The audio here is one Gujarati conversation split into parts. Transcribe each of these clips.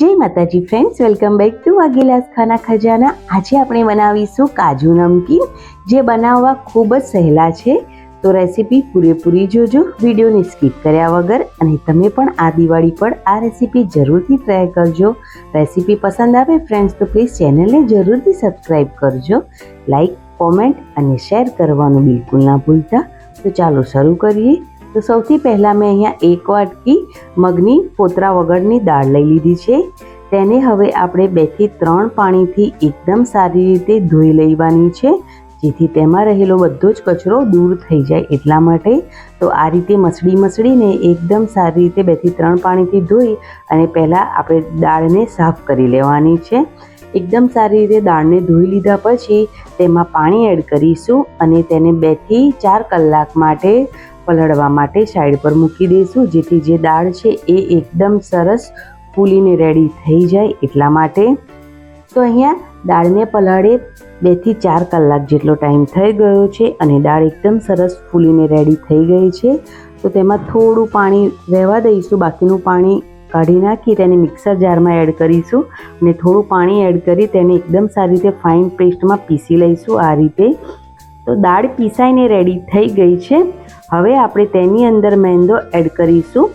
જય માતાજી friends welcome back to Vaghelas Khana Khazana. આજે આપણે બનાવીશું કાજુ નમકીન, જે બનાવવા ખૂબ જ સહેલા છે. તો રેસીપી પૂરેપૂરી જોજો, વિડીયોને સ્કીપ કર્યા વગર, અને તમે પણ આ દિવાળી પર આ રેસીપી જરૂરથી ટ્રાય કરજો. રેસીપી પસંદ આવે ફ્રેન્ડ્સ તો પ્લીઝ ચેનલને જરૂરથી સબસ્ક્રાઈબ કરજો. લાઈક કોમેન્ટ અને શેર કરવાનું બિલકુલ ના ભૂલતા. તો ચાલો શરૂ કરીએ. તો સૌથી પહેલાં મેં અહીંયા એક વાટકી મગની ફોતરા વગરની દાળ લઈ લીધી છે. તેને હવે આપણે બેથી ત્રણ પાણીથી એકદમ સારી રીતે ધોઈ લેવાની છે, જેથી તેમાં રહેલો બધો જ કચરો દૂર થઈ જાય એટલા માટે. તો આ રીતે મસળી મસળીને એકદમ સારી રીતે બેથી ત્રણ પાણીથી ધોઈ અને પહેલાં આપણે દાળને સાફ કરી લેવાની છે. એકદમ સારી રીતે દાળને ધોઈ લીધા પછી તેમાં પાણી એડ કરીશું અને તેને બેથી ચાર કલાક માટે પલળવા માટે સાઈડ પર મૂકી દઈશું. જેથી જે દાળ છે એ એકદમ સરસ ફૂલીને રેડી થઈ જાય એટલા માટે. તો અહીંયા દાળને પલાળે બેથી ચાર કલાક જેટલો ટાઈમ થઈ ગયો છે અને દાળ એકદમ સરસ ફૂલીને રેડી થઈ ગઈ છે. તો તેમાં થોડું પાણી રહેવા દઈશું. બાકીનું પાણી કાઢી નાખી તેને મિક્સર જારમાં એડ કરીશું અને થોડું પાણી એડ કરી તેને એકદમ સારી રીતે ફાઇન પેસ્ટમાં પીસી લઈશું આ રીતે. તો દાળ પીસાઈને રેડી થઈ ગઈ છે. હવે આપણે તેની અંદર મેંદો એડ કરીશું.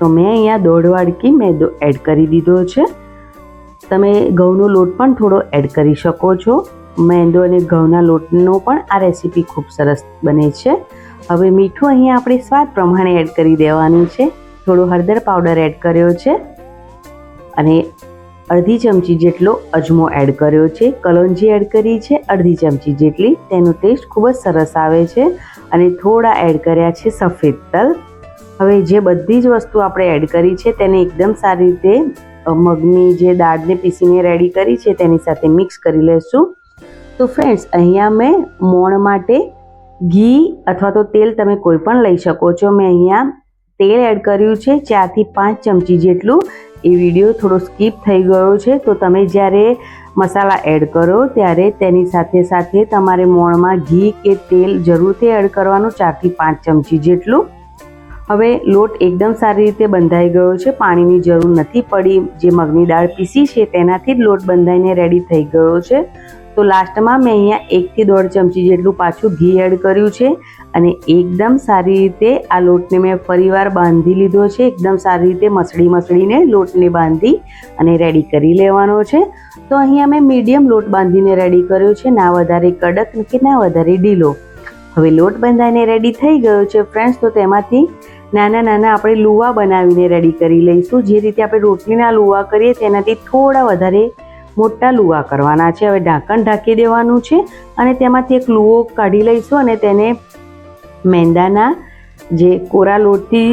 તો મેં અહીંયા દોઢ વાડકી મેંદો એડ કરી દીધો છે. તમે ઘઉંનો લોટ પણ થોડો એડ કરી શકો છો. મેંદો અને ઘઉંના લોટનો પણ આ રેસીપી ખૂબ સરસ બને છે. હવે મીઠું અહીંયા આપણે સ્વાદ પ્રમાણે એડ કરી દેવાનું છે. થોડો હળદર પાવડર એડ કર્યો છે. અને અડધી ચમચી જેટલો અજમો એડ કર્યો છે. કલોંજી એડ કરી છે. અડધી ચમચી જેટલી. તેનો ટેસ્ટ ખૂબ જ સરસ આવે છે. અને થોડા એડ કર્યા છે સફેદ તલ. હવે જે બધી જ વસ્તુ આપણે એડ કરી છે તેને એકદમ સારી રીતે મગની જે દાળને પીસીને રેડી કરી છે તેની સાથે મિક્સ કરી લેશું. તો ફ્રેન્ડ્સ અહીંયા મેં મોણ માટે ઘી અથવા તો તેલ તમે કોઈ પણ લઈ શકો છો. મેં અહીંયા તેલ એડ કર્યું છે ચારથી પાંચ ચમચી જેટલું. એ વીડિયો થોડો સ્કીપ થઈ ગયો છે. તો તમે જ્યારે મસાલા એડ કરો, ત્યારે તેની સાથે સાથે તમારે મોણમાં ઘી કે તેલ જરૂરથી એડ કરવાનું ચારથી પાંચ ચમચી જેટલું. હવે લોટ એકદમ સારી રીતે બંધાઈ ગયો છે, પાણીની જરૂર નથી પડી, જે મગની દાળ પીસી છે તેનાથી જ લોટ બંધાઈને રેડી થઈ ગયો છે. તો લાસ્ટમાં મેં અહીંયા એકથી દોઢ ચમચી જેટલું પાછું ઘી એડ કર્યું છે અને એકદમ સારી રીતે આ લોટને મેં ફરીવાર બાંધી લીધો છે, એકદમ સારી રીતે મસળી મસળીને લોટને બાંધી અને રેડી કરી લેવાનો છે. તો અહીંયા મેં મીડિયમ લોટ બાંધીને રેડી કર્યો છે, ના વધારે કડક કે ના વધારે ઢીલો. હવે લોટ બંધાઈને રેડી થઈ ગયો છે ફ્રેન્ડ્સ તો તેમાંથી નાના નાના આપણે લુવા બનાવીને રેડી કરી લઈશું. જે રીતે આપણે રોટલીના લુવા કરીએ, તેનાથી થોડા વધારે મોટા લુવા કરવાના છે. હવે ઢાંકણ ઢાંકી દેવાનું છે અને તેમાંથી એક લુવો કાઢી લઈશું અને તેને મેંદાના જે કોરા લોટથી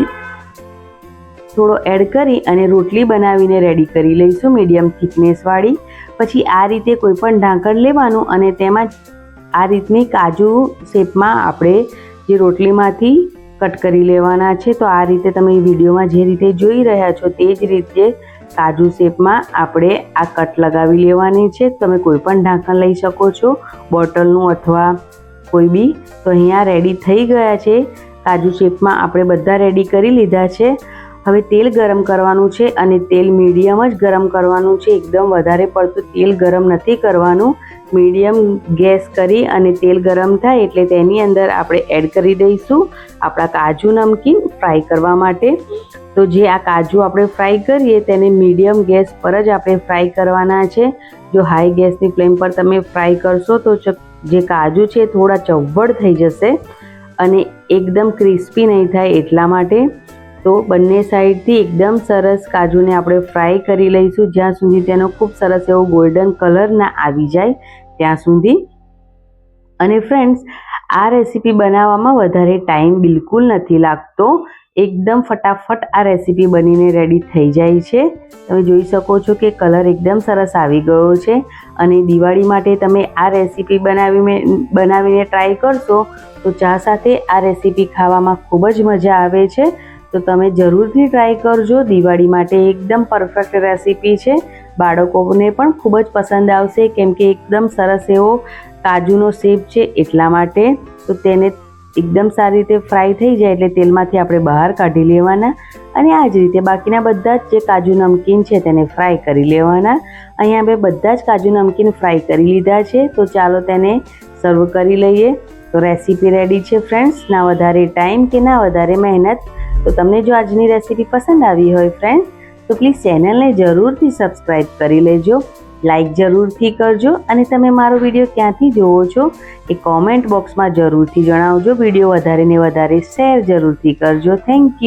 થોડો એડ કરી અને રોટલી બનાવીને રેડી કરી લઈશું મીડિયમ થિકનેસવાળી પછી આ રીતે કોઈ પણ ઢાંકણ લેવાનું અને તેમાં આ રીતની કાજુ શેપમાં આપણે જે રોટલીમાંથી કટ કરી લેવાના છે, તો આ રીતે તમે વિડીયોમાં જે રીતે જોઈ રહ્યા છો તે જ રીતે કાજુ શેપમાં આપણે આ કટ લગાવી લેવાની છે. તમે કોઈ પણ ઢાંકણ લઈ શકો છો, બોટલનું અથવા કોઈ બી. તો અહીંયા રેડી થઈ ગયા છે. કાજુ શેપમાં આપણે બધા રેડી કરી લીધા છે. હવે તેલ ગરમ કરવાનું છે અને તેલ મીડિયમ જ ગરમ કરવાનું છે. એકદમ વધારે પડતું તેલ ગરમ નથી કરવાનું. મીડિયમ ગેસ કરી અને તેલ ગરમ થાય એટલે તેની અંદર આપણે એડ કરી દઈશું આપણા કાજુ નમકીન ફ્રાય કરવા માટે. તો જે આ કાજુ આપણે ફ્રાય કરીએ તેને મીડિયમ ગેસ પર જ આપણે ફ્રાય કરવાના છે. જો હાઈ ગેસની ફ્લેમ પર તમે ફ્રાય કરશો તો જે કાજુ છે થોડા ચવ્વડ થઈ જશે અને એકદમ ક્રિસ્પી નહીં થાય એટલા માટે. તો બંને સાઈડથી એકદમ સરસ કાજુને આપણે ફ્રાય કરી લઈશું. જ્યાં સુધી તેનો ખૂબ સરસ એવો ગોલ્ડન કલર ના આવી જાય, ત્યાં સુધી. અને ફ્રેન્ડ્સ આ રેસીપી બનાવવામાં વધારે ટાઈમ બિલકુલ નથી લાગતો. એકદમ ફટાફટ આ રેસીપી બનીને રેડી થઈ જાય છે. તમે જોઈ શકો છો કે કલર એકદમ સરસ આવી ગયો છે. અને દિવાળી માટે તમે આ રેસીપી બનાવીને બનાવીને ટ્રાય કરશો, તો ચા સાથે આ રેસીપી ખાવામાં ખૂબ જ મજા આવે છે. તો તમે જરૂરથી ટ્રાય કરજો. દિવાળી માટે એકદમ પરફેક્ટ રેસીપી છે. બાળકોને પણ ખૂબ જ પસંદ આવશે કેમ કે એકદમ સરસ એવો કાજુનો શેપ છે એટલા માટે. તો તેને એકદમ સારી રીતે ફ્રાય થઈ જાય એટલે તેલમાંથી આપણે બહાર કાઢી લેવાના. અને આ જ રીતે બાકીના બધા જ જે કાજુ નમકીન છે તેને ફ્રાય કરી લેવાના. અહીંયા મેં બધા જ કાજુ નમકીન ફ્રાય કરી લીધા છે. તો ચાલો તેને સર્વ કરી લઈએ. તો રેસીપી રેડી છે ફ્રેન્ડ્સ ના વધારે ટાઈમ કે ના વધારે મહેનત તો તમને જો આજની રેસીપી પસંદ આવી હોય ફ્રેન્ડ તો પ્લીઝ ચેનલને જરૂરથી સબસ્ક્રાઈબ કરી લેજો. લાઈક જરૂરથી કરજો અને તમે મારો વીડિયો ક્યાંથી જોવો છો એ કોમેન્ટ બોક્સમાં જરૂરથી જણાવજો. વીડિયો વધારે ને વધારે શેર જરૂરથી કરજો. Thank you